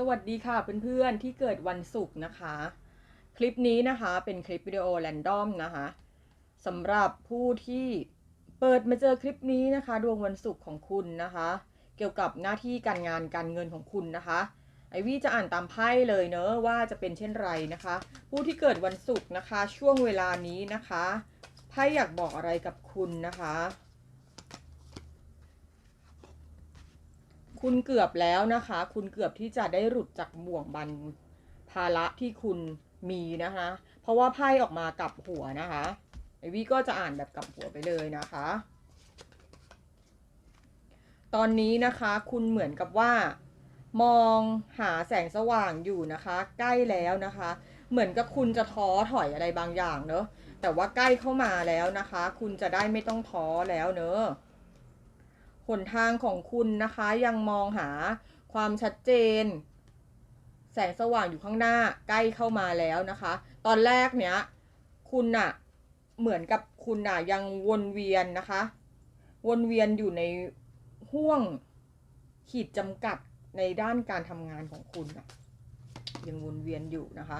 สวัสดีค่ะเพื่อนๆที่เกิดวันศุกร์นะคะ คลิปนี้นะคะเป็นคลิปวิดีโอแรนดอมนะคะสำหรับผู้ที่เปิดมาเจอคลิปนี้นะคะ ดวงวันศุกร์ของคุณนะคะ เกี่ยวกับหน้าที่การงานการเงินของคุณนะคะ ไอวี่จะอ่านตามไพ่เลยเนอะว่าจะเป็นเช่นไรนะคะ ผู้ที่เกิดวันศุกร์นะคะ ช่วงเวลานี้นะคะไพ่อยากบอกอะไรกับคุณนะคะ คุณเกือบแล้วนะคะ คุณเกือบที่จะได้หลุดจากบ่วงบันภาระที่คุณมีนะคะ เพราะว่าไพ่ออกมากับหัวนะคะไอวี่ก็จะอ่านแบบกับหัวไปเลยนะคะ ตอนนี้นะคะคุณเหมือนกับว่า มองหาแสงสว่างอยู่นะคะ ใกล้แล้วนะคะ เหมือนกับคุณจะท้อถอยอะไรบางอย่างเนอะแต่ว่าใกล้เข้ามาแล้วนะคะ คุณจะได้ไม่ต้องท้อแล้วเนอะ หนทางของคุณนะคะยังมองหาความชัดเจน แสงสว่างอยู่ข้างหน้าใกล้เข้ามาแล้วนะคะ ตอนแรกเนี้ยคุณน่ะเหมือนกับคุณน่ะยังวนเวียนนะคะ วนเวียนอยู่ในห่วงขีดจำกัดในด้านการทำงานของคุณน่ะยังวนเวียนอยู่นะคะ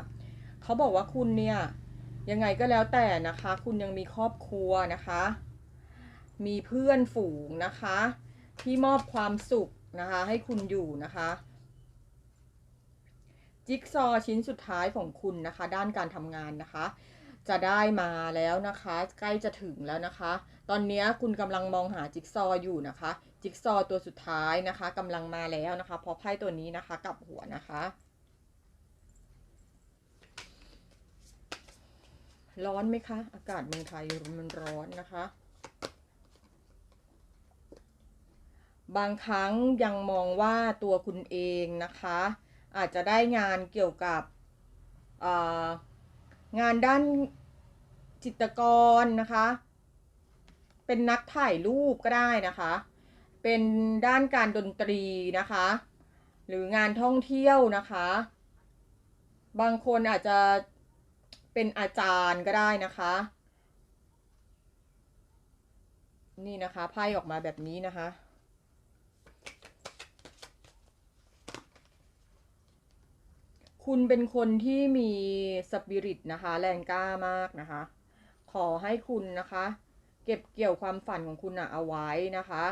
เขาบอกว่าคุณเนี่ยยังไงก็แล้วแต่นะคะ คุณยังมีครอบครัวนะคะ มีเพื่อนฝูงนะคะ ที่มอบความสุขนะคะ ให้คุณอยู่นะคะ จิ๊กซอว์ชิ้นสุดท้ายของคุณนะคะ ด้านการทำงานนะคะ จะได้มาแล้วนะคะ ใกล้จะถึงแล้วนะคะ ตอนนี้คุณกำลังมองหาจิ๊กซอว์อยู่นะคะ จิ๊กซอว์ตัวสุดท้ายนะคะกำลังมาแล้วนะคะพราะไพ่ตัวนี้นะคะกลับหัวนะคะร้อนไหมคะ อากาศเมืองไทยมันร้อนนะคะ บางครั้งยังมองว่าตัวคุณเองนะคะ อาจจะได้งานเกี่ยวกับงานด้านจิตรกรนะคะ เป็นนักถ่ายรูปก็ได้นะคะ เป็นด้านการดนตรีนะคะ หรืองานท่องเที่ยวนะคะ บางคนอาจจะเป็นอาจารย์ก็ได้นะคะ นี่นะคะไพ่ออกมาแบบนี้นะคะ คุณเป็นคนที่มีสปิริตนะคะ แรงกล้ามากนะคะ ขอให้คุณนะคะ เก็บเกี่ยวความฝันของคุณนะเอาไว้นะคะ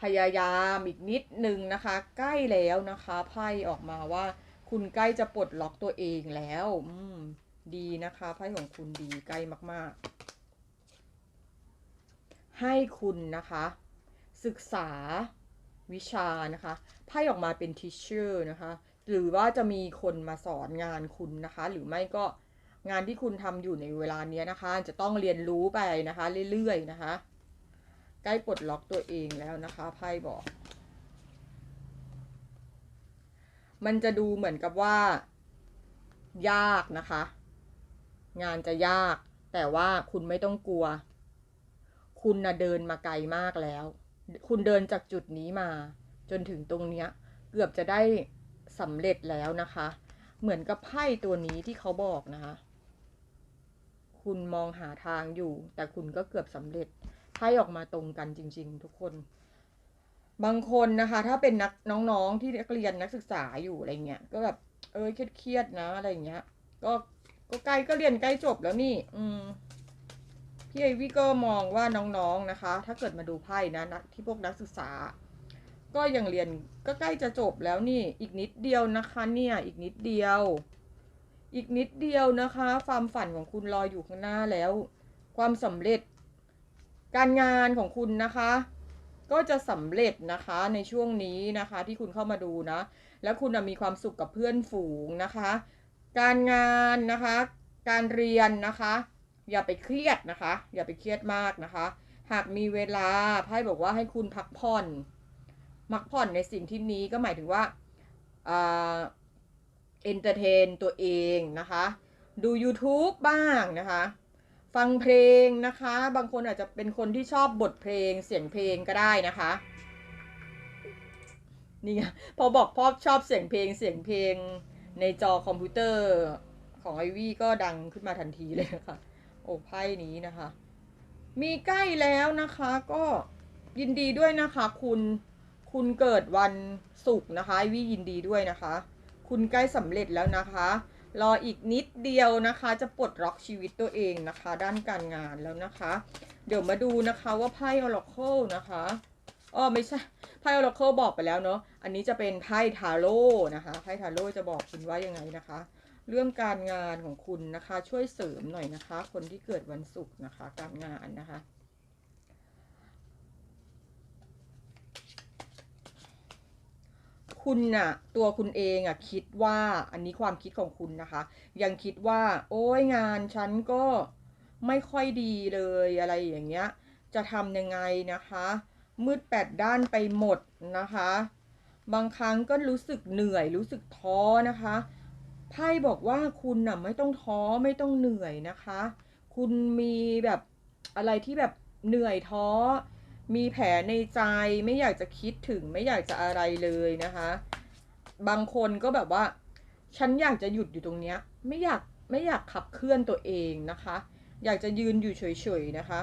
พยายามอีกนิดนึงนะคะ ใกล้แล้วนะคะไพ่ออกมาว่าคุณใกล้จะปลดล็อกตัวเองแล้ว อืม ดีนะคะไพ่ของคุณดีใกล้มาก ๆ ให้คุณนะคะ ศึกษาวิชานะคะไพ่ออกมาเป็นทิชเชอร์นะคะ หรือว่าจะมีคนมาสอนงานคุณนะคะ หรือไม่ก็งานที่คุณทำอยู่ในเวลานี้นะคะ จะต้องเรียนรู้ไปนะคะ เรื่อยๆนะคะ ใกล้ปลดล็อกตัวเองแล้วนะคะไพ่บอก มันจะดูเหมือนกับว่า ยากนะคะ งานจะยาก แต่ว่าคุณไม่ต้องกลัว คุณนะเดินมาไกลมากแล้ว คุณเดินจากจุดนี้มา จนถึงตรงเนี้ย เกือบจะได้ สำเร็จแล้วนะคะ เหมือนกับไพ่ตัวนี้ที่เขาบอกนะคะ คุณมองหาทางอยู่ แต่คุณก็เกือบสำเร็จไพ่ออกมาตรงกันจริง ๆ ทุกคน บางคนนะคะ ถ้าเป็นนักน้องๆที่นักเรียนนักศึกษาอยู่อะไรเงี้ยก็แบบเออเครียดๆนะอะไรเงี้ย ก็ก็ใกล้ก็เรียนใกล้จบแล้วนี่ อืมพี่ไอวี่ก็มองว่าน้องๆนะคะ ถ้าเกิดมาดูไพ่นะนะที่พวกนักศึกษา ก็ยังเรียนก็ใกล้จะจบแล้วนี่อีกนิดเดียวนะคะเนี่ยอีกนิดเดียว อีกนิดเดียวนะคะ ความฝันของคุณรออยู่ข้างหน้าแล้ว ความสำเร็จ การงานของคุณนะคะ ก็จะสำเร็จนะคะในช่วงนี้นะคะ ที่คุณเข้ามาดูนะ แล้วคุณมีความสุขกับเพื่อนฝูงนะคะ การงานนะคะ การเรียนนะคะ อย่าไปเครียดนะคะ อย่าไปเครียดมากนะคะ หากมีเวลาไพ่บอกว่าให้คุณพักผ่อน พักผ่อนในสิ่งที่นี้ก็หมายถึงว่าเอนเตอร์เทนตัวเองนะคะ ดู YouTube บ้างนะคะ ฟังเพลงนะคะ บางคนอาจจะเป็นคนที่ชอบบทเพลงเสียงเพลงก็ได้นะคะนี่พอบอกพ่อชอบเสียงเพลงเสียงเพลงในจอคอมพิวเตอร์ของไอวี่ก็ดังขึ้นมาทันทีเลยนะคะโอ้ไพ่นี้นะคะ มีใกล้แล้วนะคะก็ยินดีด้วยนะคะคุณ คุณเกิดวันศุกร์นะคะวี่ยินดีด้วยนะคะ คุณใกล้สำเร็จแล้วนะคะ รออีกนิดเดียวนะคะ จะปลดล็อกชีวิตตัวเองนะคะ ด้านการงานแล้วนะคะ เดี๋ยวมาดูนะคะว่าไพ่ออร์เคิลนะคะอ๋อไม่ใช่ไพ่ออร์เคิลบอกไปแล้วเนาะอันนี้จะเป็นไพ่ทาโร่นะคะไพ่ทาโร่จะบอกคุณว่ายังไงนะคะ เรื่องการงานของคุณนะคะ ช่วยเสริมหน่อยนะคะ คนที่เกิดวันศุกร์นะคะ การงานนะคะ คุณน่ะตัวคุณเองอะคิดว่าอันนี้ความคิดของคุณนะคะ ยังคิดว่า โอ้ยงานฉันก็ไม่ค่อยดีเลยอะไรอย่างเงี้ย จะทำยังไงนะคะ มืดแปดด้านไปหมดนะคะ บางครั้งก็รู้สึกเหนื่อยรู้สึกท้อนะคะไพ่บอกว่าคุณน่ะไม่ต้องท้อไม่ต้องเหนื่อยนะคะ คุณมีแบบอะไรที่แบบเหนื่อยท้อ มีแผลในใจไม่อยากจะคิดถึงไม่อยากจะอะไรเลยนะคะ บางคนก็แบบว่า ฉันอยากจะหยุดอยู่ตรงเนี้ย ไม่อยากไม่อยากขับเคลื่อนตัวเองนะคะ อยากจะยืนอยู่เฉยๆนะคะ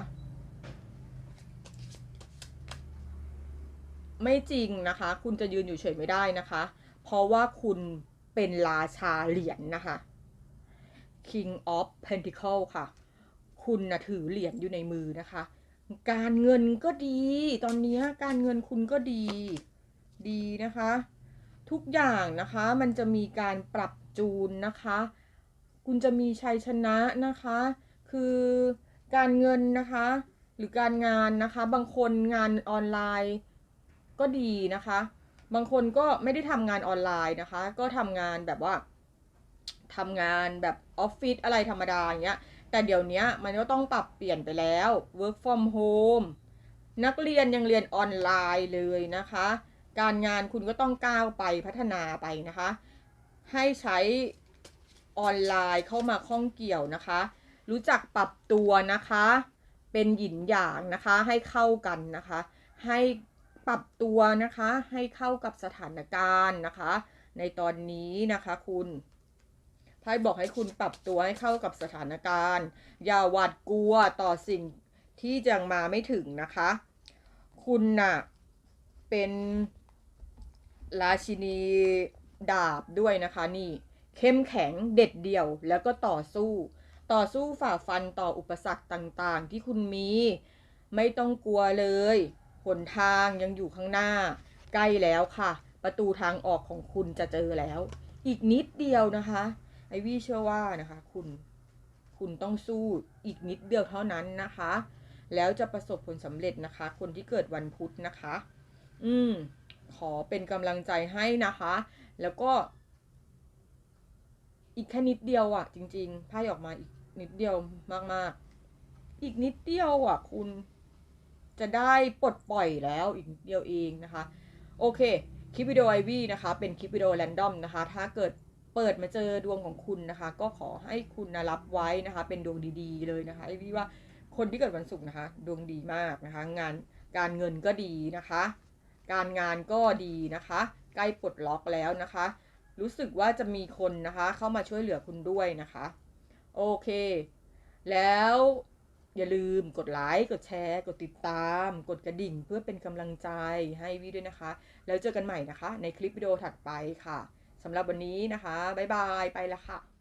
ไม่จริงนะคะ คุณจะยืนอยู่เฉยไม่ได้นะคะ เพราะว่าคุณเป็นราชาเหรียญนนะคะ King of Pentacle ค่ะ คุณนะถือเหรียญอยู่ในมือนะคะ การเงินก็ดี ตอนนี้การเงินคุณก็ดี ดีนะคะ ทุกอย่างนะคะมันจะมีการปรับจูนนะคะ คุณจะมีชัยชนะนะคะ คือการเงินนะคะ หรือการงานนะคะ บางคนงานออนไลน์ก็ดีนะคะ บางคนก็ไม่ได้ทำงานออนไลน์นะคะ ก็ทำงานแบบว่าทำงานแบบออฟฟิศอะไรธรรมดาอย่างเงี้ย แต่เดี๋ยวนี้มันก็ต้องปรับเปลี่ยนไปแล้ว work from home นักเรียนยังเรียนออนไลน์เลยนะคะ การงานคุณก็ต้องก้าวไปพัฒนาไปนะคะ ให้ใช้ออนไลน์เข้ามาข้องเกี่ยวนะคะ รู้จักปรับตัวนะคะ เป็นหยินหยางนะคะให้เข้ากันนะคะ ให้ปรับตัวนะคะให้เข้ากับสถานการณ์นะคะ ในตอนนี้นะคะคุณ ไพ่บอกให้คุณปรับตัวให้เข้ากับสถานการณ์ อย่าหวาดกลัวต่อสิ่งที่ยังมาไม่ถึงนะคะ คุณน่ะเป็นราชินีดาบด้วยนะคะนี่เข้มแข็งเด็ดเดี่ยวแล้วก็ต่อสู้ ต่อสู้ฝ่าฟันต่ออุปสรรคต่างๆ ที่คุณมี ไม่ต้องกลัวเลยหนทางยังอยู่ข้างหน้า ใกล้แล้วค่ะ ประตูทางออกของคุณจะเจอแล้ว อีกนิดเดียวนะคะ ไอวี่เชื่อว่านะคะ คุณคุณต้องสู้อีกนิดเดียวเท่านั้นนะคะ แล้วจะประสบผลสำเร็จนะคะ คนที่เกิดวันพุธนะคะ อืม ขอเป็นกำลังใจให้นะคะ แล้วก็ อีกแค่นิดเดียวอะ่ะ จริงๆไพ่ออกมาอีกนิดเดียวมากๆ อีกนิดเดียวอะ่ะ คุณจะได้ปลดปล่อยแล้วอีกนิดเดียวเองนะคะ โอเค คลิปวิดีโอไอวี่นะคะ เป็นคลิปวิดีโอแรนดอมนะคะ ถ้าเกิด เปิดมาเจอดวงของคุณนะคะ ก็ขอให้คุณนะรับไว้นะคะ เป็นดวงดีๆ เลยนะคะไอวี่ว่าคนที่เกิดวันศุกร์นะคะ ดวงดีมากนะคะ งานการเงินก็ดีนะคะ การงานก็ดีนะคะ ใกล้ปลดล็อกแล้วนะคะ รู้สึกว่าจะมีคนนะคะ เข้ามาช่วยเหลือคุณด้วยนะคะ โอเค แล้วอย่าลืมกดไลค์กดแชร์ กดติดตาม กดกระดิ่งเพื่อเป็นกำลังใจให้วีด้วยนะคะ แล้วเจอกันใหม่นะคะ ในคลิปวิดีโอถัดไปค่ะ สำหรับวันนี้นะคะ บ๊ายบาย ไปละค่ะ